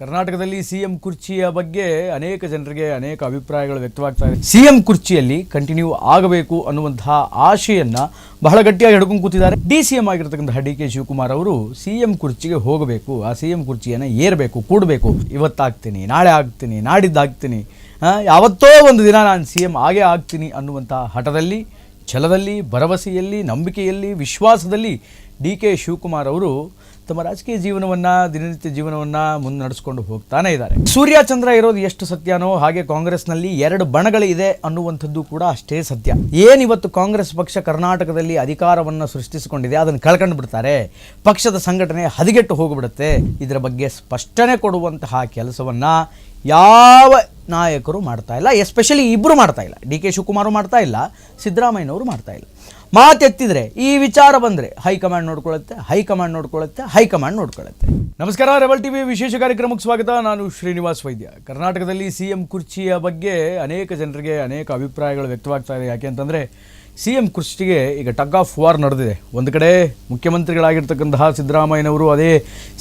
ಕರ್ನಾಟಕದಲ್ಲಿ ಸಿಎಂ ಕುರ್ಚಿಯ ಬಗ್ಗೆ ಅನೇಕ ಜನರಿಗೆ ಅನೇಕ ಅಭಿಪ್ರಾಯಗಳು ವ್ಯಕ್ತವಾಗ್ತಾ ಇದೆ. ಸಿಎಂ ಕುರ್ಚಿಯಲ್ಲಿ ಕಂಟಿನ್ಯೂ ಆಗಬೇಕು ಅನ್ನುವಂತಹ ಆಶೆಯನ್ನ ಬಹಳ ಗಟ್ಟಿಯಾಗಿ ಹಿಡ್ಕೊಂಡು ಕೂತಿದ್ದಾರೆ. ಡಿ ಸಿ ಎಂ ಆಗಿರ್ತಕ್ಕಂತಹ ಡಿ ಕೆ ಶಿವಕುಮಾರ್ ಅವರು ಸಿಎಂ ಕುರ್ಚಿಗೆ ಹೋಗಬೇಕು, ಆ ಸಿಎಂ ಕುರ್ಚಿಯನ್ನು ಏರಬೇಕು, ಕೂಡಬೇಕು. ಇವತ್ತಾಗ್ತೀನಿ, ನಾಳೆ ಆಗ್ತೀನಿ, ನಾಡಿದ್ದಾಗ್ತೀನಿ. ಯಾವತ್ತೋ ಒಂದು ದಿನ ನಾನು ಸಿ ಎಂ ಆಗೇ ಆಗ್ತೀನಿ ಅನ್ನುವಂತಹ ಹಠದಲ್ಲಿ ಛಲದಲ್ಲಿ, ಭರವಸೆಯಲ್ಲಿ, ನಂಬಿಕೆಯಲ್ಲಿ, ವಿಶ್ವಾಸದಲ್ಲಿ ಡಿ ಕೆ ಶಿವಕುಮಾರ್ ಅವರು ತಮ್ಮ ರಾಜಕೀಯ ಜೀವನವನ್ನ, ದಿನನಿತ್ಯ ಜೀವನವನ್ನ ಮುನ್ನಡೆಸ್ಕೊಂಡು ಹೋಗ್ತಾನೆ ಇದ್ದಾರೆ. ಸೂರ್ಯ ಚಂದ್ರ ಇರೋದು ಎಷ್ಟು ಸತ್ಯನೋ ಹಾಗೆ ಕಾಂಗ್ರೆಸ್ನಲ್ಲಿ ಎರಡು ಬಣಗಳಿದೆ ಅನ್ನುವಂಥದ್ದು ಕೂಡ ಅಷ್ಟೇ ಸತ್ಯ. ಏನಿವತ್ತು ಕಾಂಗ್ರೆಸ್ ಪಕ್ಷ ಕರ್ನಾಟಕದಲ್ಲಿ ಅಧಿಕಾರವನ್ನು ಸೃಷ್ಟಿಸಿಕೊಂಡಿದೆ ಅದನ್ನು ಕಳ್ಕೊಂಡು ಬಿಡ್ತಾರೆ. ಪಕ್ಷದ ಸಂಘಟನೆ ಹದಿಗೆಟ್ಟು ಹೋಗಿಬಿಡುತ್ತೆ. ಇದರ ಬಗ್ಗೆ ಸ್ಪಷ್ಟನೆ ಕೊಡುವಂತಹ ಕೆಲಸವನ್ನ ಯಾವ ನಾಯಕರು ಮಾಡ್ತಾ ಇಲ್ಲ ಎಸ್ಪೆಷಲಿ ಇಬ್ಬರು ಮಾಡ್ತಾ ಇಲ್ಲ. ಡಿ ಕೆ ಶಿವಕುಮಾರು ಮಾಡ್ತಾ ಇಲ್ಲ, ಸಿದ್ದರಾಮಯ್ಯನವರು ಮಾಡ್ತಾ ಇಲ್ಲ. ಮಾತೆತ್ತಿದ್ರೆ, ಈ ವಿಚಾರ ಬಂದರೆ ಹೈಕಮಾಂಡ್ ನೋಡ್ಕೊಳ್ಳುತ್ತೆ ಹೈಕಮಾಂಡ್ ನೋಡ್ಕೊಳ್ಳುತ್ತೆ ಹೈಕಮಾಂಡ್ ನೋಡ್ಕೊಳ್ಳುತ್ತೆ. ನಮಸ್ಕಾರ, ರೆಬಲ್ ಟಿವಿ ವಿಶೇಷ ಕಾರ್ಯಕ್ರಮಕ್ಕೆ ಸ್ವಾಗತ. ನಾನು ಶ್ರೀನಿವಾಸ್ ವೈದ್ಯ. ಕರ್ನಾಟಕದಲ್ಲಿ ಸಿ ಎಂ ಕುರ್ಚಿಯ ಬಗ್ಗೆ ಅನೇಕ ಜನರಿಗೆ ಅನೇಕ ಅಭಿಪ್ರಾಯಗಳು ವ್ಯಕ್ತವಾಗ್ತಾ ಇದೆ. ಯಾಕೆ ಅಂತಂದರೆ ಸಿ ಎಂ ಕುರ್ಚಿಗೆ ಈಗ ಟಗ್ ಆಫ್ ವಾರ್ ನಡೆದಿದೆ. ಒಂದು ಕಡೆ ಮುಖ್ಯಮಂತ್ರಿಗಳಾಗಿರ್ತಕ್ಕಂತಹ ಸಿದ್ದರಾಮಯ್ಯನವರು ಅದೇ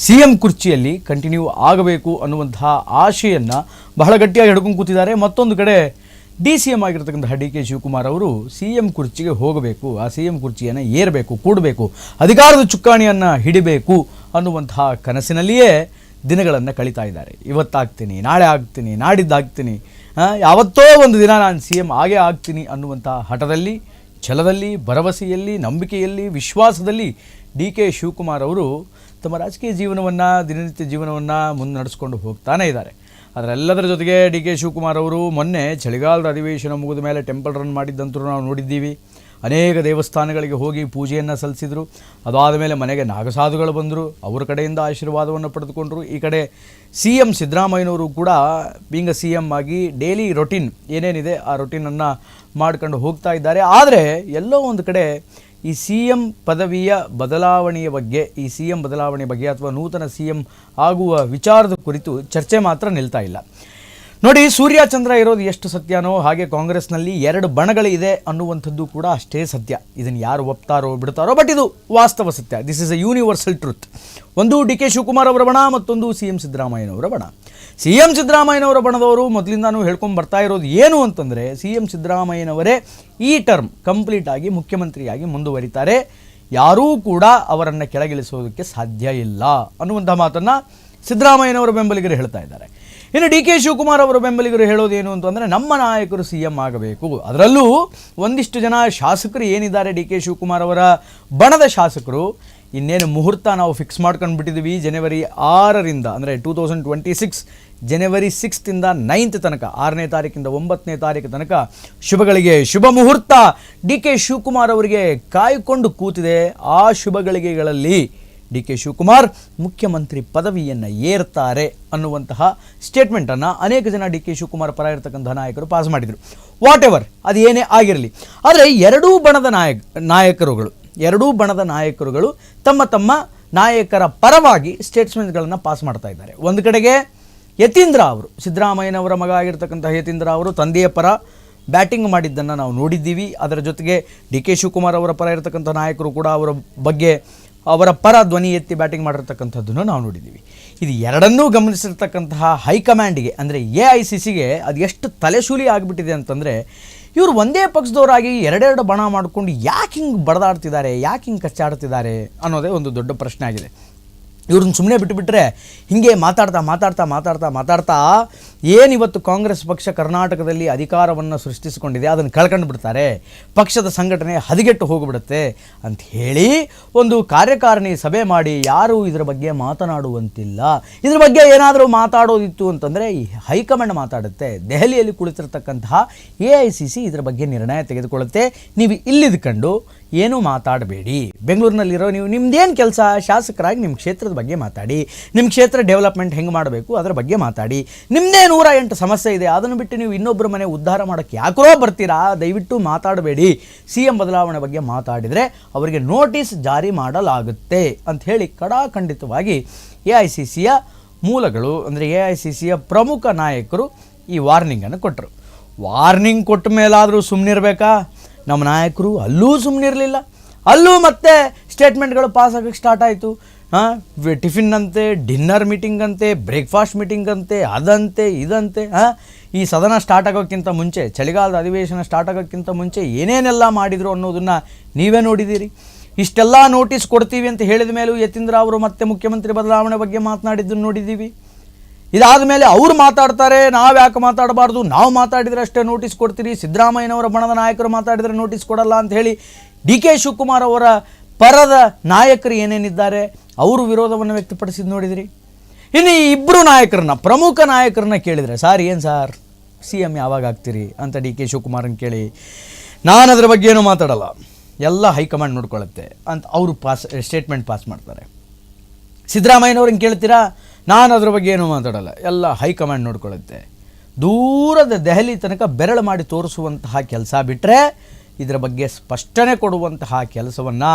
ಸಿ ಎಂ ಕುರ್ಚಿಯಲ್ಲಿ ಕಂಟಿನ್ಯೂ ಆಗಬೇಕು ಅನ್ನುವಂತಹ ಆಶೆಯನ್ನು ಬಹಳ ಗಟ್ಟಿಯಾಗಿ ಹಿಡ್ಕೊಂಡು ಕೂತಿದ್ದಾರೆ. ಮತ್ತೊಂದು ಕಡೆ ಡಿ ಸಿ ಎಂ ಆಗಿರ್ತಕ್ಕಂತಹ ಡಿ ಕೆ ಶಿವಕುಮಾರ್ ಅವರು ಸಿ ಎಂ ಕುರ್ಚಿಗೆ ಹೋಗಬೇಕು, ಆ ಸಿ ಎಂ ಕುರ್ಚಿಯನ್ನು ಏರಬೇಕು, ಕೂಡಬೇಕು, ಅಧಿಕಾರದ ಚುಕ್ಕಾಣಿಯನ್ನು ಹಿಡಿಬೇಕು ಅನ್ನುವಂತಹ ಕನಸಿನಲ್ಲಿಯೇ ದಿನಗಳನ್ನು ಕಳೀತಾ ಇದ್ದಾರೆ. ಇವತ್ತಾಗ್ತೀನಿ, ನಾಳೆ ಆಗ್ತೀನಿ, ನಾಡಿದ್ದಾಗ್ತೀನಿ ಯಾವತ್ತೋ ಒಂದು ದಿನ ನಾನು ಸಿ ಎಂ ಆಗೇ ಆಗ್ತೀನಿ ಅನ್ನುವಂಥ ಹಠದಲ್ಲಿ, ಛಲದಲ್ಲಿ, ಭರವಸೆಯಲ್ಲಿ, ನಂಬಿಕೆಯಲ್ಲಿ, ವಿಶ್ವಾಸದಲ್ಲಿ ಡಿ ಕೆ ಶಿವಕುಮಾರ್ ಅವರು ತಮ್ಮ ರಾಜಕೀಯ ಜೀವನವನ್ನು, ದಿನನಿತ್ಯ ಜೀವನವನ್ನು ಮುನ್ನಡೆಸ್ಕೊಂಡು ಹೋಗ್ತಾನೇ ಇದ್ದಾರೆ. ಅದರೆಲ್ಲದರ ಜೊತೆಗೆ ಡಿ ಕೆ ಶಿವಕುಮಾರ್ ಅವರು ಮೊನ್ನೆ ಚಳಿಗಾಲದ ಅಧಿವೇಶನ ಮುಗಿದ ಮೇಲೆ ಟೆಂಪಲ್ ರನ್ ಮಾಡಿದ್ದಂತೂ ನಾವು ನೋಡಿದ್ದೀವಿ. ಅನೇಕ ದೇವಸ್ಥಾನಗಳಿಗೆ ಹೋಗಿ ಪೂಜೆಯನ್ನು ಸಲ್ಲಿಸಿದರು. ಅದಾದ ಮೇಲೆ ಮನೆಗೆ ನಾಗಸಾಧುಗಳು ಬಂದರು. ಅವರ ಕಡೆಯಿಂದ ಆಶೀರ್ವಾದವನ್ನು ಪಡೆದುಕೊಂಡರು. ಈ ಕಡೆ ಸಿ ಎಂ ಸಿದ್ದರಾಮಯ್ಯನವರು ಕೂಡ ಬೀಂಗ ಸಿ ಎಂ ಆಗಿ ಡೈಲಿ ರೊಟೀನ್ ಏನೇನಿದೆ ಆ ರೊಟೀನನ್ನು ಮಾಡ್ಕೊಂಡು ಹೋಗ್ತಾ ಇದ್ದಾರೆ. ಆದರೆ ಎಲ್ಲೋ ಒಂದು ಕಡೆ ಈ ಸಿ ಎಂ ಪದವಿಯ ಬದಲಾವಣೆಯ ಬಗ್ಗೆ, ಈ ಸಿ ಎಂ ಬದಲಾವಣೆ ಬಗ್ಗೆ ಅಥವಾ ನೂತನ ಸಿ ಎಂ ಆಗುವ ವಿಚಾರದ ಕುರಿತು ಚರ್ಚೆ ಮಾತ್ರ ನಿಲ್ತಾ ಇಲ್ಲ. ನೋಡಿ, ಸೂರ್ಯ ಚಂದ್ರ ಇರೋದು ಎಷ್ಟು ಸತ್ಯನೋ ಹಾಗೆ ಕಾಂಗ್ರೆಸ್ನಲ್ಲಿ ಎರಡು ಬಣಗಳಿದೆ ಅನ್ನುವಂಥದ್ದು ಕೂಡ ಅಷ್ಟೇ ಸತ್ಯ. ಇದನ್ನು ಯಾರು ಒಪ್ತಾರೋ ಬಿಡ್ತಾರೋ, ಬಟ್ ಇದು ವಾಸ್ತವ ಸತ್ಯ. This is a universal truth ಒಂದು ಡಿ ಕೆ ಶಿವಕುಮಾರ್ ಅವರ ಬಣ, ಮತ್ತೊಂದು ಸಿ ಎಂ ಸಿದ್ದರಾಮಯ್ಯನವರ ಬಣ. ಸಿ ಎಂ ಸಿದ್ದರಾಮಯ್ಯನವರ ಬಣದವರು ಮೊದಲಿಂದಾನು ಹೇಳ್ಕೊಂಡು ಬರ್ತಾ ಇರೋದು ಏನು ಅಂತಂದರೆ, ಸಿ ಎಂ ಸಿದ್ದರಾಮಯ್ಯನವರೇ ಈ ಟರ್ಮ್ ಕಂಪ್ಲೀಟ್ ಆಗಿ ಮುಖ್ಯಮಂತ್ರಿಯಾಗಿ ಮುಂದುವರಿತಾರೆ. ಯಾರೂ ಕೂಡ ಅವರನ್ನು ಕೆಳಗಿಳಿಸೋದಕ್ಕೆ ಸಾಧ್ಯ ಇಲ್ಲ ಅನ್ನುವಂಥ ಮಾತನ್ನು ಸಿದ್ದರಾಮಯ್ಯನವರ ಬೆಂಬಲಿಗರು ಹೇಳ್ತಾ ಇದ್ದಾರೆ. ಇನ್ನು ಡಿ ಕೆ ಶಿವಕುಮಾರ್ ಅವರ ಬೆಂಬಲಿಗರು ಹೇಳೋದೇನು ಅಂತಂದರೆ ನಮ್ಮ ನಾಯಕರು ಸಿ ಎಂ ಆಗಬೇಕು. ಅದರಲ್ಲೂ ಒಂದಿಷ್ಟು ಜನ ಶಾಸಕರು ಏನಿದ್ದಾರೆ ಡಿ ಕೆ ಶಿವಕುಮಾರ್ ಅವರ ಬಣದ ಶಾಸಕರು. ಇನ್ನೇನು ಮುಹೂರ್ತ ನಾವು ಫಿಕ್ಸ್ ಮಾಡ್ಕೊಂಡು ಬಿಟ್ಟಿದ್ದೀವಿ ಜನವರಿ ಆರರಿಂದ, ಅಂದರೆ ಟೂ ತೌಸಂಡ್ ಟ್ವೆಂಟಿ ಸಿಕ್ಸ್ ಜನವರಿ ಸಿಕ್ಸ್ತಿಂದ ನೈನ್ತ್ ತನಕ, ಆರನೇ ತಾರೀಕಿಂದ ಒಂಬತ್ತನೇ ತಾರೀಕು ತನಕ ಶುಭಗಳಿಗೆ ಶುಭ ಮುಹೂರ್ತ. ಡಿ ಕೆ ಶಿವಕುಮಾರ್ ಅವರಿಗೆ ಕಾಯ್ಕೊಂಡು ಕೂತಿದೆ. ಆ ಶುಭಗಳಿಗೆಗಳಲ್ಲಿ ಡಿ ಕೆ ಶಿವಕುಮಾರ್ ಮುಖ್ಯಮಂತ್ರಿ ಪದವಿಯನ್ನು ಏರ್ತಾರೆ ಅನ್ನುವಂತಹ ಸ್ಟೇಟ್ಮೆಂಟನ್ನು ಅನೇಕ ಜನ ಡಿ ಕೆ ಶಿವಕುಮಾರ್ ಪರ ಇರತಕ್ಕಂತಹ ನಾಯಕರು ಪಾಸ್ ಮಾಡಿದರು. ವಾಟ್ ಎವರ್ ಅದು ಏನೇ ಆಗಿರಲಿ. ಆದರೆ ಎರಡೂ ಬಣದ ನಾಯಕ, ನಾಯಕರುಗಳು, ಎರಡೂ ಬಣದ ನಾಯಕರುಗಳು ತಮ್ಮ ತಮ್ಮ ನಾಯಕರ ಪರವಾಗಿ ಸ್ಟೇಟ್ಸ್ಮೆಂಟ್ಗಳನ್ನು ಪಾಸ್ ಮಾಡ್ತಾ ಇದ್ದಾರೆ. ಒಂದು ಕಡೆಗೆ ಯತೀಂದ್ರ ಅವರು, ಸಿದ್ದರಾಮಯ್ಯನವರ ಮಗ ಆಗಿರ್ತಕ್ಕಂಥ ಯತೀಂದ್ರ ಅವರು ತಂದೆಯ ಪರ ಬ್ಯಾಟಿಂಗ್ ಮಾಡಿದ್ದನ್ನು ನಾವು ನೋಡಿದ್ದೀವಿ. ಅದರ ಜೊತೆಗೆ ಡಿ ಕೆ ಶಿವಕುಮಾರ್ ಅವರ ಪರ ಇರತಕ್ಕಂಥ ನಾಯಕರು ಕೂಡ ಅವರ ಬಗ್ಗೆ ಅವರ ಪರ ಧ್ವನಿ ಎತ್ತಿ ಬ್ಯಾಟಿಂಗ್ ಮಾಡಿರ್ತಕ್ಕಂಥದ್ದನ್ನು ನಾವು ನೋಡಿದ್ದೀವಿ. ಇದು ಎರಡನ್ನೂ ಗಮನಿಸಿರ್ತಕ್ಕಂತಹ ಹೈಕಮಾಂಡಿಗೆ ಅಂದರೆ ಎ ಐ ಸಿ ಸಿಗೆ ಅದು ಎಷ್ಟು ತಲೆಶೂಲಿ ಆಗಿಬಿಟ್ಟಿದೆ ಅಂತಂದರೆ, ಇವರು ಒಂದೇ ಪಕ್ಷದವರಾಗಿ ಎರಡೆರಡು ಬಣ ಮಾಡಿಕೊಂಡು ಯಾಕೆ ಹಿಂಗೆ ಬಡದಾಡ್ತಿದ್ದಾರೆ, ಯಾಕೆ ಹಿಂಗೆ ಕಚ್ಚಾಡ್ತಿದ್ದಾರೆ ಅನ್ನೋದೇ ಒಂದು ದೊಡ್ಡ ಪ್ರಶ್ನೆ ಆಗಿದೆ. ಇವ್ರನ್ನ ಸುಮ್ಮನೆ ಬಿಟ್ಟುಬಿಟ್ರೆ ಹಿಂಗೆ ಮಾತಾಡ್ತಾ ಮಾತಾಡ್ತಾ ಮಾತಾಡ್ತಾ ಮಾತಾಡ್ತಾ ಏನಿವತ್ತು ಕಾಂಗ್ರೆಸ್ ಪಕ್ಷ ಕರ್ನಾಟಕದಲ್ಲಿ ಅಧಿಕಾರವನ್ನು ಸೃಷ್ಟಿಸಿಕೊಂಡಿದೆ, ಅದನ್ನು ಕಳ್ಕೊಂಡು ಬಿಡ್ತಾರೆ, ಪಕ್ಷದ ಸಂಘಟನೆ ಹದಿಗೆಟ್ಟು ಹೋಗಿಬಿಡುತ್ತೆ ಅಂತ ಹೇಳಿ ಒಂದು ಕಾರ್ಯಕಾರಿಣಿ ಸಭೆ ಮಾಡಿ ಯಾರೂ ಇದರ ಬಗ್ಗೆ ಮಾತನಾಡುವಂತಿಲ್ಲ. ಇದ್ರ ಬಗ್ಗೆ ಏನಾದರೂ ಮಾತಾಡೋದಿತ್ತು ಅಂತಂದರೆ ಈ ಹೈಕಮಾಂಡ್ ಮಾತಾಡುತ್ತೆ. ದೆಹಲಿಯಲ್ಲಿ ಕುಳಿತಿರ್ತಕ್ಕಂತಹ ಎ ಐ ಸಿ ಸಿ ಇದರ ಬಗ್ಗೆ ನಿರ್ಣಯ ತೆಗೆದುಕೊಳ್ಳುತ್ತೆ. ನೀವು ಇಲ್ಲಿದ್ಕೊಂಡು ಏನೂ ಮಾತಾಡಬೇಡಿ. ಬೆಂಗಳೂರಿನಲ್ಲಿರೋ ನೀವು ನಿಮ್ದೇನು ಕೆಲಸ? ಶಾಸಕರಾಗಿ ನಿಮ್ಮ ಕ್ಷೇತ್ರದ ಬಗ್ಗೆ ಮಾತಾಡಿ. ನಿಮ್ಮ ಕ್ಷೇತ್ರ ಡೆವಲಪ್ಮೆಂಟ್ ಹೆಂಗೆ ಮಾಡಬೇಕು? ಅದರ ಬಗ್ಗೆ ಮಾತಾಡಿ. ನಿಮ್ಮದೇ ನೂರ ಎಂಟು ಸಮಸ್ಯೆ ಇದೆ. ಅದನ್ನು ಬಿಟ್ಟು ನೀವು ಇನ್ನೊಬ್ಬರ ಮನೆ ಉದ್ಧಾರ ಮಾಡೋಕ್ಕೆ ಯಾಕೋ ಬರ್ತೀರಾ? ದಯವಿಟ್ಟು ಮಾತಾಡಬೇಡಿ. ಸಿ ಎಂ ಬದಲಾವಣೆ ಬಗ್ಗೆ ಮಾತಾಡಿದರೆ ಅವರಿಗೆ ನೋಟಿಸ್ ಜಾರಿ ಮಾಡಲಾಗುತ್ತೆ ಅಂತ ಹೇಳಿ ಕಡಾಖಂಡಿತವಾಗಿ ಎ ಐ ಸಿ ಸಿಯ ಮೂಲಗಳು, ಅಂದರೆ ಎ ಐ ಸಿ ಸಿಯ ಪ್ರಮುಖ ನಾಯಕರು ಈ ವಾರ್ನಿಂಗನ್ನು ಕೊಟ್ಟರು ವಾರ್ನಿಂಗ್ ಕೊಟ್ಟ ಮೇಲಾದರೂ ಸುಮ್ಮನಿರಬೇಕಾ ನಮ್ಮ ನಾಯಕರು ಅಲ್ಲೂ ಸುಮ್ಮನಿರಲಿಲ್ಲ ಅಲ್ಲೂ ಮತ್ತೆ ಸ್ಟೇಟ್ಮೆಂಟ್ಗಳು ಪಾಸ್ ಆಗಕ್ಕೆ ಸ್ಟಾರ್ಟ್ ಆಯಿತು. ಹಾಂ ಟಿಫಿನ್ ಅಂತೆ, ಡಿನ್ನರ್ ಮೀಟಿಂಗ್ ಅಂತೆ, ಬ್ರೇಕ್ಫಾಸ್ಟ್ ಮೀಟಿಂಗ್ ಅಂತೆ, ಅದಂತೆ, ಇದಂತೆ, ಹಾಂ? ಈ ಸದನ ಸ್ಟಾರ್ಟ್ ಆಗೋಕ್ಕಿಂತ ಮುಂಚೆ, ಚಳಿಗಾಲದ ಅಧಿವೇಶನ ಸ್ಟಾರ್ಟ್ ಆಗೋಕ್ಕಿಂತ ಮುಂಚೆ ಏನೇನೆಲ್ಲ ಮಾಡಿದರು ಅನ್ನೋದನ್ನು ನೀವೇ ನೋಡಿದ್ದೀರಿ. ಇಷ್ಟೆಲ್ಲ ನೋಟಿಸ್ ಕೊಡ್ತೀವಿ ಅಂತ ಹೇಳಿದ ಮೇಲೂ ಯತೀಂದ್ರ ಅವರು ಮತ್ತೆ ಮುಖ್ಯಮಂತ್ರಿ ಬದಲಾವಣೆ ಬಗ್ಗೆ ಮಾತನಾಡಿದ್ದನ್ನು ನೋಡಿದ್ದೀವಿ. ಇದಾದ ಮೇಲೆ ಅವರು ಮಾತಾಡ್ತಾರೆ, ನಾವು ಯಾಕೆ ಮಾತಾಡಬಾರ್ದು? ನಾವು ಮಾತಾಡಿದರೆ ಅಷ್ಟೇ ನೋಟಿಸ್ ಕೊಡ್ತೀರಿ. ಸಿದ್ದರಾಮಯ್ಯನವರ ಬಣದ ನಾಯಕರು ಮಾತಾಡಿದರೆ ನೋಟಿಸ್ ಕೊಡಲ್ಲ ಅಂತ ಹೇಳಿ ಡಿ ಕೆ ಶಿವಕುಮಾರ್ ಅವರ ಪರದ ನಾಯಕರು ಏನೇನಿದ್ದಾರೆ? ಅವರು ವಿರೋಧವನ್ನು ವ್ಯಕ್ತಪಡಿಸಿದ್ದು ನೋಡಿದಿರಿ? ಇನ್ನು ಈ ಇಬ್ಬರು ನಾಯಕರನ್ನ, ಪ್ರಮುಖ ನಾಯಕರನ್ನ ಕೇಳಿದರೆ, ಸಾರ್, ಏನು ಸಾರ್? ಸಿ ಎಂ ಯಾವಾಗ ಆಗ್ತೀರಿ? ಅಂತ ಡಿ ಕೆ ಶಿವಕುಮಾರನ್ ಕೇಳಿ, ನಾನು ಅದರ ಬಗ್ಗೆ ಏನೂ ಮಾತಾಡಲ್ಲ. ಎಲ್ಲ ಹೈಕಮಾಂಡ್ ನೋಡ್ಕೊಳ್ಳುತ್ತೆ ಅಂತ ಅವರು ಪಾಸ್, ಸ್ಟೇಟ್ಮೆಂಟ್ ಪಾಸ್ ಮಾಡ್ತಾರೆ. ಸಿದ್ದರಾಮಯ್ಯನವ್ರನ್ನ ಕೇಳ್ತೀರಾ? ನಾನು ಅದ್ರ ಬಗ್ಗೆ ಏನೂ ಮಾತಾಡಲ್ಲ. ಎಲ್ಲ ಹೈಕಮಾಂಡ್ ನೋಡ್ಕೊಳ್ಳುತ್ತೆ ದೂರದ ದೆಹಲಿ ತನಕ ಬೆರಳು ಮಾಡಿ ತೋರಿಸುವಂತಹ ಕೆಲಸ ಬಿಟ್ಟರೆ ಇದರ ಬಗ್ಗೆ ಸ್ಪಷ್ಟನೆ ಕೊಡುವಂತಹ ಕೆಲಸವನ್ನು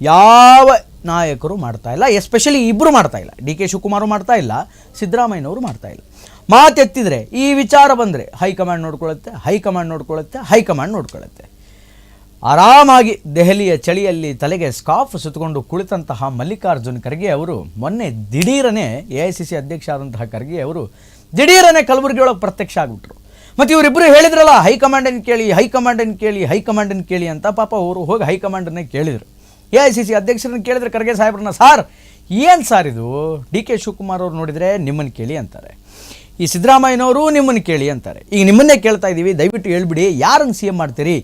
ಯಾವ ನಾಯಕರು ಮಾಡ್ತಾ ಇಲ್ಲ ಎಸ್ಪೆಷಲಿ ಇಬ್ಬರು ಮಾಡ್ತಾ ಇಲ್ಲ. ಡಿ ಕೆ ಶಿವಕುಮಾರು ಮಾಡ್ತಾ ಇಲ್ಲ, ಸಿದ್ದರಾಮಯ್ಯನವರು ಮಾಡ್ತಾ ಇಲ್ಲ. ಮಾತೆತ್ತಿದ್ರೆ, ಈ ವಿಚಾರ ಬಂದರೆ ಹೈಕಮಾಂಡ್ ನೋಡ್ಕೊಳ್ಳುತ್ತೆ ಹೈಕಮಾಂಡ್ ನೋಡ್ಕೊಳ್ಳುತ್ತೆ ಹೈಕಮಾಂಡ್ ನೋಡ್ಕೊಳ್ಳುತ್ತೆ. ಆರಾಮಾಗಿ ದೆಹಲಿಯ ಚಳಿಯಲ್ಲಿ ತಲೆಗೆ ಸ್ಕಾಫ್ ಸುತ್ತಕೊಂಡು ಕುಳಿತಂತಹ ಮಲ್ಲಿಕಾರ್ಜುನ್ ಖರ್ಗೆ ಅವರು, ಮೊನ್ನೆ ದಿಢೀರನೆ ಎ ಐ ಸಿ ಸಿ ಅಧ್ಯಕ್ಷ ಆದಂತಹ ಖರ್ಗೆ ಅವರು ದಿಢೀರನೆ ಕಲಬುರಗಿ ಒಳಗೆ ಪ್ರತ್ಯಕ್ಷ ಆಗಿಬಿಟ್ರು. ಮತ್ತು ಇವರಿಬ್ಬರು ಹೇಳಿದ್ರಲ್ಲ ಹೈಕಮಾಂಡನ್ನು ಕೇಳಿ ಹೈಕಮಾಂಡನ್ನು ಕೇಳಿ ಹೈಕಮಾಂಡನ್ನು ಕೇಳಿ ಅಂತ ಪಾಪ ಅವರು ಹೋಗಿ ಹೈಕಮಾಂಡನ್ನೇ ಕೇಳಿದರು. ಎ ಐ ಸಿ ಸಿ ಅಧ್ಯಕ್ಷರನ್ನು ಕೇಳಿದ್ರೆ ಖರ್ಗೆ ಸಾಹೇಬ್ರನ್ನ, ಸಾರ್, ಏನು ಸಾರ್ ಇದು? ಡಿ ಕೆ ಶಿವಕುಮಾರ್ ಅವ್ರು ನೋಡಿದರೆ ನಿಮ್ಮನ್ನು ಕೇಳಿ ಅಂತಾರೆ. ಈ ಸಿದ್ದರಾಮಯ್ಯನವರು ನಿಮ್ಮನ್ನು ಕೇಳಿ ಅಂತಾರೆ. ಈಗ ನಿಮ್ಮನ್ನೇ ಕೇಳ್ತಾ ಇದ್ದೀವಿ ದಯವಿಟ್ಟು ಹೇಳ್ಬಿಡಿ, ಯಾರನ್ನು ಸಿ ಎಂ ಮಾಡ್ತೀರಿ?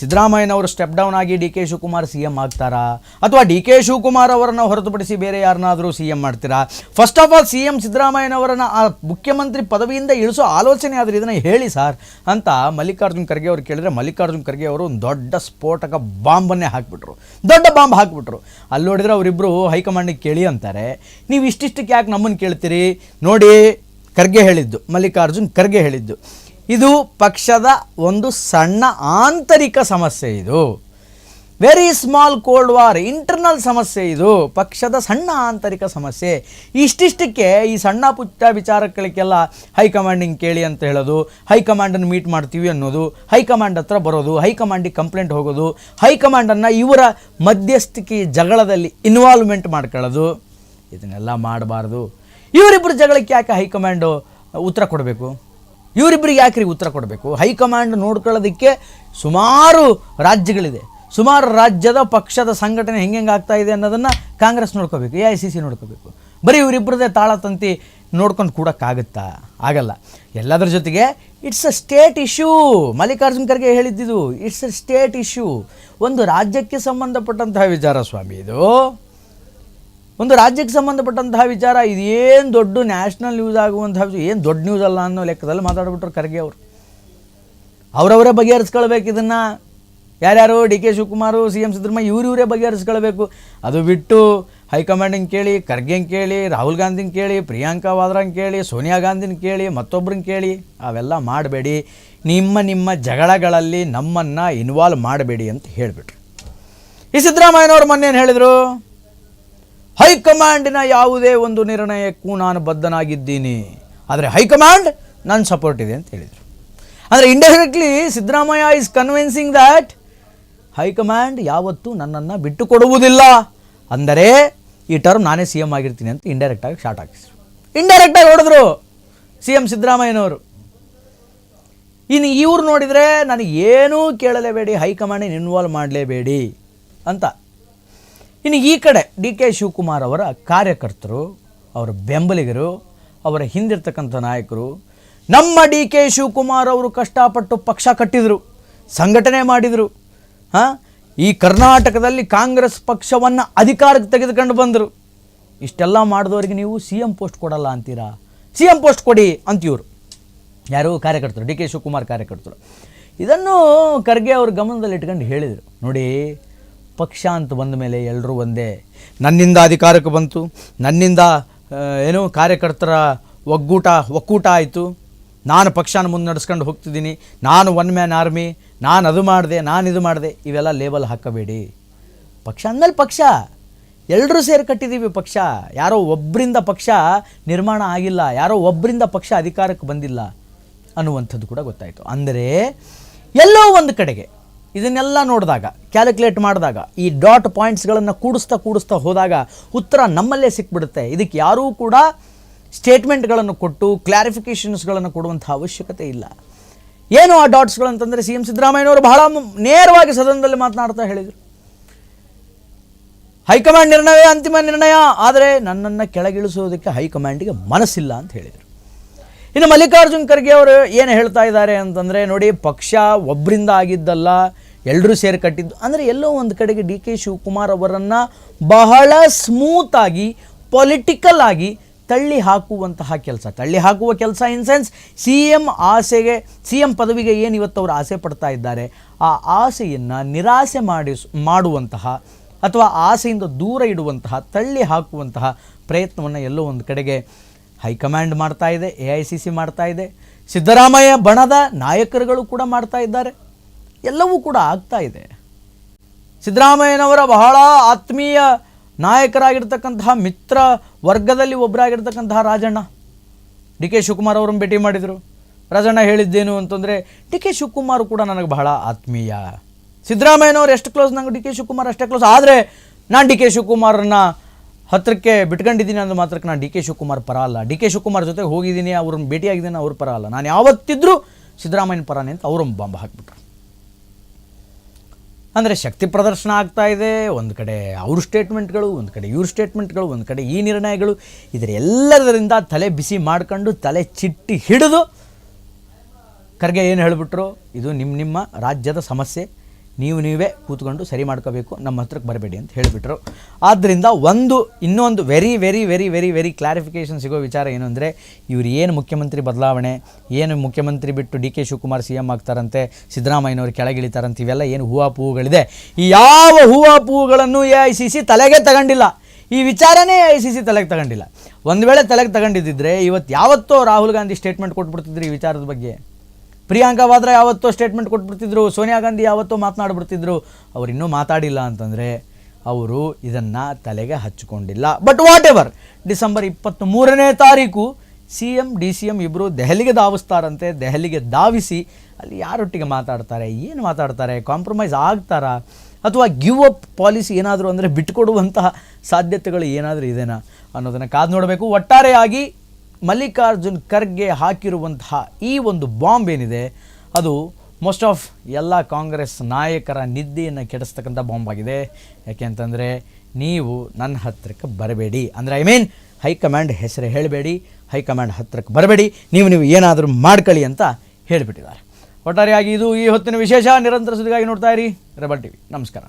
ಸಿದ್ದರಾಮಯ್ಯನವರು ಸ್ಟೆಪ್ ಡೌನ್ ಆಗಿ D K Shivakumar C M ಆಗ್ತಾರಾ? ಅಥವಾ ಡಿ ಕೆ ಶಿವಕುಮಾರ್ ಅವರನ್ನು ಹೊರತುಪಡಿಸಿ ಬೇರೆ ಯಾರನ್ನಾದರೂ ಸಿ ಎಂ ಮಾಡ್ತೀರಾ? First of all C M ಸಿದ್ದರಾಮಯ್ಯನವರನ್ನು ಆ ಮುಖ್ಯಮಂತ್ರಿ ಪದವಿಯಿಂದ ಇಳಿಸೋ ಆಲೋಚನೆ ಆದರೆ ಇದನ್ನು ಹೇಳಿ ಸರ್ ಅಂತ ಮಲ್ಲಿಕಾರ್ಜುನ್ ಖರ್ಗೆ ಅವರು ಕೇಳಿದ್ರೆ ಮಲ್ಲಿಕಾರ್ಜುನ್ ಖರ್ಗೆ ಅವರು ಒಂದು ದೊಡ್ಡ ಸ್ಫೋಟಕ ಬಾಂಬನ್ನೇ ಹಾಕಿಬಿಟ್ರು. ದೊಡ್ಡ ಬಾಂಬ್ ಹಾಕಿಬಿಟ್ರು. ಅಲ್ಲಿ ನೋಡಿದರೆ ಅವರಿಬ್ಬರು ಹೈಕಮಾಂಡಿಗೆ ಕೇಳಿ ಅಂತಾರೆ, ನೀವು ಇಷ್ಟಿಷ್ಟಕ್ಕೆ ಯಾಕೆ ನಮ್ಮನ್ನು ಕೇಳ್ತೀರಿ? ನೋಡಿ, ಖರ್ಗೆ ಹೇಳಿದ್ದು, ಮಲ್ಲಿಕಾರ್ಜುನ್ ಖರ್ಗೆ ಹೇಳಿದ್ದು. ಇದು ಪಕ್ಷದ ಒಂದು ಸಣ್ಣ ಆಂತರಿಕ ಸಮಸ್ಯೆ ಇದು. Very small cold war internal ಸಮಸ್ಯೆ ಇದು. ಪಕ್ಷದ ಸಣ್ಣ ಆಂತರಿಕ ಸಮಸ್ಯೆ. ಇಷ್ಟಿಷ್ಟಕ್ಕೆ ಈ ಸಣ್ಣ ಪುಟ್ಟ ವಿಚಾರಗಳಿಗೆಲ್ಲ ಹೈಕಮಾಂಡಿಂಗ್ ಕೇಳಿ ಅಂತ ಹೇಳೋದು ಹೈಕಮಾಂಡನ್ನು ಮೀಟ್ ಮಾಡ್ತೀವಿ ಅನ್ನೋದು ಹೈಕಮಾಂಡ್ ಹತ್ರ ಬರೋದು ಹೈಕಮಾಂಡಿಗೆ ಕಂಪ್ಲೇಂಟ್ ಹೋಗೋದು ಹೈಕಮಾಂಡನ್ನು ಇವರ ಮಧ್ಯಸ್ಥಿಕೆ ಜಗಳದಲ್ಲಿ ಇನ್ವಾಲ್ವ್ಮೆಂಟ್ ಮಾಡ್ಕೊಳ್ಳೋದು. ಇದನ್ನೆಲ್ಲ ಮಾಡಬಾರ್ದು. ಇವರಿಬ್ಬರು ಜಗಳಕ್ಕೆ ಯಾಕೆ ಹೈಕಮಾಂಡು ಉತ್ತರ ಕೊಡಬೇಕು? ಇವರಿಬ್ಬರಿಗೆ ಯಾಕ್ರಿ ಉತ್ತರ ಕೊಡಬೇಕು? ಹೈಕಮಾಂಡ್ ನೋಡ್ಕೊಳ್ಳೋದಕ್ಕೆ ಸುಮಾರು ರಾಜ್ಯಗಳಿದೆ. ಸುಮಾರು ರಾಜ್ಯದ ಪಕ್ಷದ ಸಂಘಟನೆ ಹೆಂಗೆ ಆಗ್ತಾ ಇದೆ ಅನ್ನೋದನ್ನು ಕಾಂಗ್ರೆಸ್ ನೋಡ್ಕೋಬೇಕು, ಎ ಐ ಸಿ ಸಿ ನೋಡ್ಕೋಬೇಕು. ಬರೀ ಇವರಿಬ್ಬರದೇ ತಾಳತಂತಿ ನೋಡ್ಕೊಂಡು ಕೂಡೋಕ್ಕಾಗುತ್ತಾ? ಆಗಲ್ಲ. ಎಲ್ಲದರ ಜೊತೆಗೆ it's a state issue Mallikarjun Kharge ಹೇಳಿದ್ದಿದ್ದು it's a state issue ಒಂದು ರಾಜ್ಯಕ್ಕೆ ಸಂಬಂಧಪಟ್ಟಂತಹ ವಿಚಾರ ಸ್ವಾಮಿ, ಇದು ಒಂದು ರಾಜ್ಯಕ್ಕೆ ಸಂಬಂಧಪಟ್ಟಂತಹ ವಿಚಾರ ಇದೇನು ದೊಡ್ಡ ನ್ಯಾಷನಲ್ ನ್ಯೂಸ್ ಆಗುವಂತಹ ಏನು ದೊಡ್ಡ ನ್ಯೂಸ್ ಅಲ್ಲ ಅನ್ನೋ ಲೆಕ್ಕದಲ್ಲಿ ಮಾತಾಡ್ಬಿಟ್ರು ಖರ್ಗೆ ಅವರು. ಅವರವರೇ ಬಗೆಹರಿಸ್ಕೊಳ್ಬೇಕು ಇದನ್ನು. ಯಾರ್ಯಾರು D K Shivakumar, C M Siddaramaiah ಇವ್ರು ಇವರೇ ಬಗೆಹರಿಸ್ಕೊಳ್ಬೇಕು. ಅದು ಬಿಟ್ಟು ಹೈಕಮಾಂಡಿಂಗ್ ಕೇಳಿ, ಖರ್ಗೆಂಗೆ ಕೇಳಿ, ರಾಹುಲ್ ಗಾಂಧಿನ ಕೇಳಿ, ಪ್ರಿಯಾಂಕಾ ವಾದ್ರಂಗೆ ಕೇಳಿ, ಸೋನಿಯಾ ಗಾಂಧಿನ ಕೇಳಿ ಮತ್ತೊಬ್ಬರನ್ನ ಕೇಳಿ, ಅವೆಲ್ಲ ಮಾಡಬೇಡಿ. ನಿಮ್ಮ ನಿಮ್ಮ ಜಗಳಗಳಲ್ಲಿ ನಮ್ಮನ್ನು ಇನ್ವಾಲ್ವ್ ಮಾಡಬೇಡಿ ಅಂತ ಹೇಳಿಬಿಟ್ರು. ಈ ಸಿದ್ದರಾಮಯ್ಯನವ್ರು ಮೊನ್ನೆ ಏನು ಹೇಳಿದರು? ಹೈಕಮಾಂಡಿನ ಯಾವುದೇ ಒಂದು ನಿರ್ಣಯಕ್ಕೂ ನಾನು ಬದ್ಧನಾಗಿದ್ದೀನಿ. ಆದರೆ ಹೈಕಮಾಂಡ್ ನನ್ನ ಸಪೋರ್ಟ್ ಇದೆ ಅಂತ ಹೇಳಿದರು. ಅಂದರೆ indirectly Siddaramaiah is convincing that high command ಯಾವತ್ತೂ ನನ್ನನ್ನು ಬಿಟ್ಟು ಕೊಡುವುದಿಲ್ಲ ಅಂದರೆ ಈ ಟರ್ಮ್ ನಾನೇ ಸಿ ಎಂ ಆಗಿರ್ತೀನಿ ಅಂತ ಇಂಡೈರೆಕ್ಟಾಗಿ ಶಾರ್ಟ್ ಹಾಕಿಸ್ರು ಇಂಡೈರೆಕ್ಟಾಗಿ ಹೊಡೆದ್ರು ಸಿ ಎಂ ಸಿದ್ದರಾಮಯ್ಯನವರು. ಇನ್ನು ಇವ್ರು ನೋಡಿದರೆ ನನಗೆ ಏನೂ ಕೇಳಲೇಬೇಡಿ, ಹೈಕಮಾಂಡಿನ ಇನ್ವಾಲ್ವ್ ಮಾಡಲೇಬೇಡಿ ಅಂತ. ಇನ್ನು ಈ ಕಡೆ ಡಿ ಕೆ ಶಿವಕುಮಾರ್ ಅವರ ಕಾರ್ಯಕರ್ತರು, ಅವರ ಬೆಂಬಲಿಗರು, ಅವರ ಹಿಂದಿರ್ತಕ್ಕಂಥ ನಾಯಕರು, ನಮ್ಮ ಡಿ ಕೆ ಶಿವಕುಮಾರ್ ಅವರು ಕಷ್ಟಪಟ್ಟು ಪಕ್ಷ ಕಟ್ಟಿದರು, ಸಂಘಟನೆ ಮಾಡಿದರು, ಹಾಂ? ಈ ಕರ್ನಾಟಕದಲ್ಲಿ ಕಾಂಗ್ರೆಸ್ ಪಕ್ಷವನ್ನು ಅಧಿಕಾರಕ್ಕೆ ತೆಗೆದುಕೊಂಡು ಬಂದರು. ಇಷ್ಟೆಲ್ಲ ಮಾಡಿದವರಿಗೆ ನೀವು ಸಿ ಎಂ ಪೋಸ್ಟ್ ಕೊಡಲ್ಲ ಅಂತೀರಾ? ಸಿ ಎಂ ಪೋಸ್ಟ್ ಕೊಡಿ ಅಂತೀವ್ರು. ಯಾರು? ಕಾರ್ಯಕರ್ತರು, ಡಿ ಕೆ ಶಿವಕುಮಾರ್ ಕಾರ್ಯಕರ್ತರು. ಇದನ್ನು ಖರ್ಗೆ ಅವ್ರ ಗಮನದಲ್ಲಿ ಇಟ್ಕೊಂಡು ಹೇಳಿದರು. ನೋಡಿ ಪಕ್ಷ ಅಂತ ಬಂದ ಮೇಲೆ ಎಲ್ಲರೂ ಒಂದೇ. ನನ್ನಿಂದ ಅಧಿಕಾರಕ್ಕೆ ಬಂತು. ನನ್ನಿಂದ ಏನೋ ಕಾರ್ಯಕರ್ತರ ಒಗ್ಗೂಟ, ಒಕ್ಕೂಟ ಆಯಿತು. ನಾನು ಪಕ್ಷಾನ ಮುಂದೆ ನಡೆಸ್ಕೊಂಡು ಹೋಗ್ತಿದ್ದೀನಿ. ನಾನು ಒನ್ ಮ್ಯಾನ್ ಆರ್ಮಿ. ನಾನು ಅದು ಮಾಡಿದೆ, ನಾನು ಇದು ಮಾಡಿದೆ. ಇವೆಲ್ಲ ಲೇಬಲ್ ಹಾಕಬೇಡಿ. ಪಕ್ಷ ಅಂದಮೇಲೆ ಪಕ್ಷ. ಎಲ್ಲರೂ ಸೇರಿ ಕಟ್ಟಿದ್ದೀವಿ ಪಕ್ಷ. ಯಾರೋ ಒಬ್ಬರಿಂದ ಪಕ್ಷ ನಿರ್ಮಾಣ ಆಗಿಲ್ಲ. ಯಾರೋ ಒಬ್ಬರಿಂದ ಪಕ್ಷ ಅಧಿಕಾರಕ್ಕೆ ಬಂದಿಲ್ಲ ಅನ್ನುವಂಥದ್ದು ಕೂಡ ಗೊತ್ತಾಯಿತು. ಅಂದರೆ ಎಲ್ಲೋ ಒಂದು ಕಡೆಗೆ ಇದನ್ನೆಲ್ಲ ನೋಡಿದಾಗ ಕ್ಯಾಲ್ಕುಲೇಟ್ ಮಾಡಿದಾಗ, ಈ ಡಾಟ್ ಪಾಯಿಂಟ್ಸ್ಗಳನ್ನು ಕೂಡಿಸ್ತಾ ಕೂಡಿಸ್ತಾ ಹೋದಾಗ ಉತ್ತರ ನಮ್ಮಲ್ಲೇ ಸಿಕ್ಬಿಡುತ್ತೆ. ಇದಕ್ಕೆ ಯಾರೂ ಕೂಡ ಸ್ಟೇಟ್ಮೆಂಟ್ಗಳನ್ನು ಕೊಟ್ಟು ಕ್ಲಾರಿಫಿಕೇಷನ್ಸ್ಗಳನ್ನು ಕೊಡುವಂಥ ಅವಶ್ಯಕತೆ ಇಲ್ಲ. ಏನು ಆ ಡಾಟ್ಸ್ಗಳು ಅಂತಂದರೆ ಸಿ ಎಂ ಸಿದ್ದರಾಮಯ್ಯನವರು ಬಹಳ ನೇರವಾಗಿ ಸದನದಲ್ಲಿ ಮಾತನಾಡ್ತಾ ಹೇಳಿದರು. ಹೈಕಮಾಂಡ್ ನಿರ್ಣಯವೇ ಅಂತಿಮ ನಿರ್ಣಯ, ಆದರೆ ನನ್ನನ್ನು ಕೆಳಗಿಳಿಸೋದಕ್ಕೆ ಹೈಕಮಾಂಡಿಗೆ ಮನಸ್ಸಿಲ್ಲ ಅಂತ ಹೇಳಿದರು. ಇನ್ನು ಮಲ್ಲಿಕಾರ್ಜುನ್ ಖರ್ಗೆ ಅವರು ಏನು ಹೇಳ್ತಾ ಇದ್ದಾರೆ ಅಂತಂದರೆ, ನೋಡಿ, ಪಕ್ಷ ಒಬ್ಬರಿಂದ ಆಗಿದ್ದಲ್ಲ ಎಲ್ಲರೂ ಸೇರಿ ಕಟ್ಟಿದ್ದು, ಅಂದರೆ ಎಲ್ಲೋ ಒಂದು ಕಡೆಗೆ ಡಿ ಕೆ ಶಿವಕುಮಾರ್ ಅವರನ್ನು ಬಹಳ ಸ್ಮೂತಾಗಿ ಪೊಲಿಟಿಕಲ್ ಆಗಿ ತಳ್ಳಿ ಹಾಕುವಂತಹ ಕೆಲಸ. ತಳ್ಳಿ ಹಾಕುವ ಕೆಲಸ ಇನ್ ಸೆನ್ಸ್ ಸಿ ಎಂ ಆಸೆಗೆ, ಸಿ ಎಂ ಪದವಿಗೆ ಏನು ಇವತ್ತು ಅವರು ಆಸೆ ಪಡ್ತಾ ಇದ್ದಾರೆ, ಆ ಆಸೆಯನ್ನು ನಿರಾಸೆ ಮಾಡಿಸ್, ಮಾಡುವಂತಹ ಅಥವಾ ಆಸೆಯಿಂದ ದೂರ ಇಡುವಂತಹ, ತಳ್ಳಿ ಹಾಕುವಂತಹ ಪ್ರಯತ್ನವನ್ನು ಎಲ್ಲೋ ಒಂದು ಕಡೆಗೆ ಹೈಕಮಾಂಡ್ ಮಾಡ್ತಾ ಇದೆ, ಎ ಐ ಸಿ ಸಿ ಮಾಡ್ತಾ ಇದೆ. ಸಿದ್ದರಾಮಯ್ಯ ಬಣದ ನಾಯಕರುಗಳು ಕೂಡ ಮಾಡ್ತಾ ಇದ್ದಾರೆ. ಎಲ್ಲವೂ ಕೂಡ ಆಗ್ತಾ ಇದೆ. ಸಿದ್ದರಾಮಯ್ಯನವರ ಬಹಳ ಆತ್ಮೀಯ ನಾಯಕರಾಗಿರ್ತಕ್ಕಂತಹ ಮಿತ್ರ ವರ್ಗದಲ್ಲಿ ಒಬ್ಬರಾಗಿರ್ತಕ್ಕಂತಹ ರಾಜಣ್ಣ. ಡಿ ಕೆ ಶಿವಕುಮಾರ್ ಅವರನ್ನು ಭೇಟಿ ಮಾಡಿದರು. ರಾಜಣ್ಣ ಹೇಳಿದ್ದೇನು ಅಂತಂದರೆ, ಡಿ ಕೆ ಶಿವಕುಮಾರ್ ಕೂಡ ನನಗೆ ಬಹಳ ಆತ್ಮೀಯ. ಸಿದ್ದರಾಮಯ್ಯನವ್ರು ಎಷ್ಟು ಕ್ಲೋಸ್ ನಂಗೆ ಡಿ ಕೆ ಶಿವಕುಮಾರ್ ಅಷ್ಟೇ ಕ್ಲೋಸ್ ಆದರೆ ನಾನು ಡಿ ಕೆ ಶಿವಕುಮಾರನ್ನ ಹತ್ರಕ್ಕೆ ಬಿಟ್ಕೊಂಡಿದ್ದೀನಿ ಅಂದ್ರೆ ಮಾತ್ರಕ್ಕೆ ನಾನು ಡಿ ಕೆ ಶಿವಕುಮಾರ್ ಪರ ಅಲ್ಲ. ಡಿ ಕೆ ಶಿವಕುಮಾರ್ ಜೊತೆ ಹೋಗಿದ್ದೀನಿ, ಅವ್ರನ್ನ ಭೇಟಿಯಾಗಿದ್ದೀನಿ ಅವ್ರ ಪರ ಅಲ್ಲ. ನಾನು ಯಾವತ್ತಿದ್ರೂ ಸಿದ್ದರಾಮಯ್ಯನ ಪರನೇ ಅಂತ ಅವರೊಂದು ಬಾಂಬ್ ಹಾಕ್ಬಿಟ್ರು. ಅಂದರೆ ಶಕ್ತಿ ಪ್ರದರ್ಶನ ಆಗ್ತಾ ಇದೆ, ಒಂದು ಕಡೆ ಅವ್ರ ಸ್ಟೇಟ್ಮೆಂಟ್ಗಳು ಒಂದು ಕಡೆ ಇವ್ರ ಸ್ಟೇಟ್ಮೆಂಟ್ಗಳು ಒಂದು ಕಡೆ ಈ ನಿರ್ಣಯಗಳು. ಇದರ ಎಲ್ಲದರಿಂದ ತಲೆ ಬಿಸಿ ಮಾಡ್ಕೊಂಡು, ತಲೆ ಚಿಟ್ಟಿ ಹಿಡಿದು ಖರ್ಗೆ ಏನು ಹೇಳಿಬಿಟ್ರು? ಇದು ನಿಮ್ಮ ನಿಮ್ಮ ರಾಜ್ಯದ ಸಮಸ್ಯೆ. ನೀವು ನೀವೇ ಕೂತ್ಕೊಂಡು ಸರಿ ಮಾಡ್ಕೋಬೇಕು, ನಮ್ಮ ಹತ್ರಕ್ಕೆ ಬರಬೇಡಿ ಅಂತ ಹೇಳಿಬಿಟ್ರು. ಆದ್ದರಿಂದ ಒಂದು, ಇನ್ನೊಂದು very very very very very clarification ಸಿಗೋ ವಿಚಾರ ಏನು ಅಂದರೆ, ಇವ್ರು ಏನು ಮುಖ್ಯಮಂತ್ರಿ ಬದಲಾವಣೆ, ಏನು ಮುಖ್ಯಮಂತ್ರಿ ಬಿಟ್ಟು D K Shivakumar C M ಆಗ್ತಾರಂತೆ, ಸಿದ್ದರಾಮಯ್ಯನವರು ಕೆಳಗಿಳಿತಾರಂತೆ, ಇವೆಲ್ಲ ಏನು ಹೂವಾಪೂಗಳಿದೆ ಈ ಯಾವ ಹೂವಾಪೂಗಳನ್ನು ಎ ಐ ಸಿ ಸಿ ತಲೆಗೆ ತಗೊಂಡಿಲ್ಲ. ಈ ವಿಚಾರನೇ ಐ ಸಿ ಸಿ ತಲೆಗೆ ತಗೊಂಡಿಲ್ಲ. ಒಂದು ವೇಳೆ ತಲೆಗೆ ತಗೊಂಡಿದ್ದಿದ್ರೆ ಇವತ್ತು ಯಾವತ್ತೋ ರಾಹುಲ್ ಗಾಂಧಿ ಸ್ಟೇಟ್ಮೆಂಟ್ ಕೊಟ್ಬಿಡ್ತಿದ್ರು ಈ ವಿಚಾರದ ಬಗ್ಗೆ. ಪ್ರಿಯಾಂಕಾ ವಾದ್ರಾ ಯಾವತ್ತೋ ಸ್ಟೇಟ್ಮೆಂಟ್ ಕೊಟ್ಬಿಡ್ತಿದ್ರು, ಸೋನಿಯಾ ಗಾಂಧಿ ಯಾವತ್ತೋ ಮಾತನಾಡ್ಬಿಡ್ತಿದ್ರು, ಅವ್ರು ಇನ್ನೂ ಮಾತಾಡಿಲ್ಲ ಅಂತಂದರೆ ಅವರು ಇದನ್ನು ತಲೆಗೆ ಹಚ್ಚಿಕೊಂಡಿಲ್ಲ ಬಟ್ ವಾಟ್ ಎವರ್ ಡಿಸೆಂಬರ್ ಇಪ್ಪತ್ತ್ ಮೂರನೇ ತಾರೀಕು C M, D C M ಇಬ್ಬರು ದೆಹಲಿಗೆ ಧಾವಿಸ್ತಾರಂತೆ, ದೆಹಲಿಗೆ ಧಾವಿಸಿ ಅಲ್ಲಿ ಯಾರೊಟ್ಟಿಗೆ ಮಾತಾಡ್ತಾರೆ, ಏನು ಮಾತಾಡ್ತಾರೆ ಕಾಂಪ್ರಮೈಸ್ ಆಗ್ತಾರಾ? ಅಥವಾ ಗಿವ್ ಅಪ್ ಪಾಲಿಸಿ ಏನಾದರೂ ಅಂದರೆ ಬಿಟ್ಟುಕೊಡುವಂತಹ ಸಾಧ್ಯತೆಗಳು ಏನಾದರೂ ಇದೆನಾ ಅನ್ನೋದನ್ನು ಕಾದು ನೋಡಬೇಕು. ಒಟ್ಟಾರೆಯಾಗಿ ಮಲ್ಲಿಕಾರ್ಜುನ್ ಖರ್ಗೆ ಹಾಕಿರುವಂತಹ ಈ ಒಂದು ಬಾಂಬ್ ಏನಿದೆ, ಅದು ಮೋಸ್ಟ್ ಆಫ್ ಎಲ್ಲ ಕಾಂಗ್ರೆಸ್ ನಾಯಕರ ನಿದ್ದೆಯನ್ನು ಕೆಡಿಸ್ತಕ್ಕಂಥ ಬಾಂಬ್ ಆಗಿದೆ. ಯಾಕೆ ಅಂತಂದರೆ, ನೀವು ನನ್ನ ಹತ್ತಿರಕ್ಕೆ ಬರಬೇಡಿ. ಅಂದರೆ ಐ ಮೀನ್ ಹೈಕಮಾಂಡ್ ಹೆಸರು ಹೇಳಬೇಡಿ, ಹೈಕಮಾಂಡ್ ಹತ್ತಿರಕ್ಕೆ ಬರಬೇಡಿ, ನೀವು ನೀವು ಏನಾದರೂ ಮಾಡ್ಕೊಳ್ಳಿ ಅಂತ ಹೇಳಿಬಿಟ್ಟಿದ್ದಾರೆ. ಒಟ್ಟಾರೆಯಾಗಿ ಇದು ಈ ಹೊತ್ತಿನ ವಿಶೇಷ, ನಿರಂತರ ಸುದ್ದಿಗಾಗಿ ನೋಡ್ತಾ ಇರಿ, ರೆಬಲ್ ಟಿವಿ. ನಮಸ್ಕಾರ.